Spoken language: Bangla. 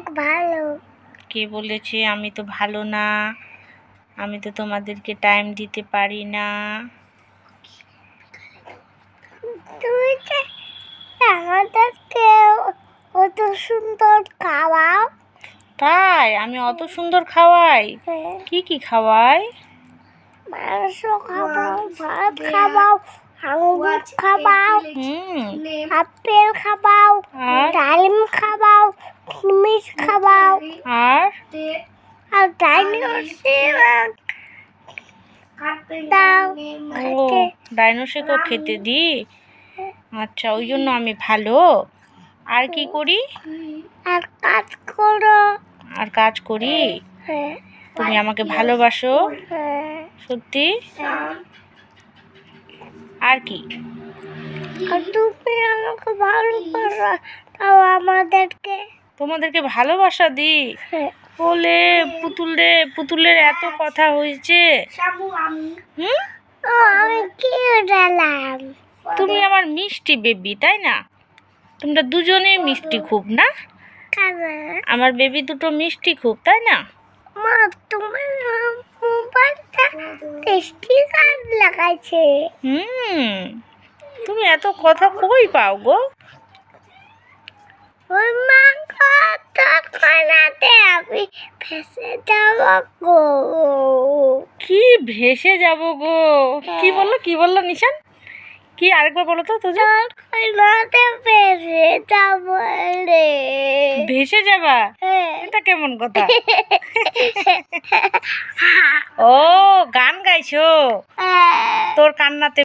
অনেক ভালো। কে বলেছে আমি তো ভালো না। আমি তো তোমাদেরকে টাইম দিতে পারি না। তুমি আমাদেরকে অত সুন্দর খাওয়াও? তাই আমি অত সুন্দর খাওয়াই? হ্যাঁ, কি কি খাওয়াই? মাংস খাওয়াও ভাত খাওয়াও আঙুর খাওয়াও আপেল খাওয়াও ডালিম খাওয়াও কিশমিশ খাওয়াও আর? আর ডাইনোসর দাও ও খেতে। খেতে দি? আচ্ছা ওই জন্য আমি ভালো। আর কি করি? আর কাজ করো। আর কাজ করি? হ্যাঁ। তুমি আমাকে ভালোবাসো। হ্যাঁ। সত্যি? আর কি? আর তুমি আমাকে ভালোবাসো তাও আমাদেরকে। তোমাদেরকে ভালোবাসা দি বলে পুতুল রে পুতুলের এত কথা হয়েছে। হুম? তুমি আমার মিষ্টি বেবি তাই না? তোমরা দুজনেই মিষ্টি খুব না? আমার বেবি দুটো মিষ্টি খুব তাই না? মা তোমার মোবাইলটা লাগাইছে? হুম। তুমি এত কথা কই পাও গো ওই মাংস তৎক্ষণাতে ফেসে যাব গো। কি ভেসে যাব গো? কি বলল কি বলল নিশান? কি আরেকবার বলো তো তোজো। তৎক্ষণাতে ভেসে যাব রে। ভেসে যাবা? হ্যাঁ। এটা কেমন কথা? ও গান গাইছো? হ্যাঁ। তোর কান্নাতে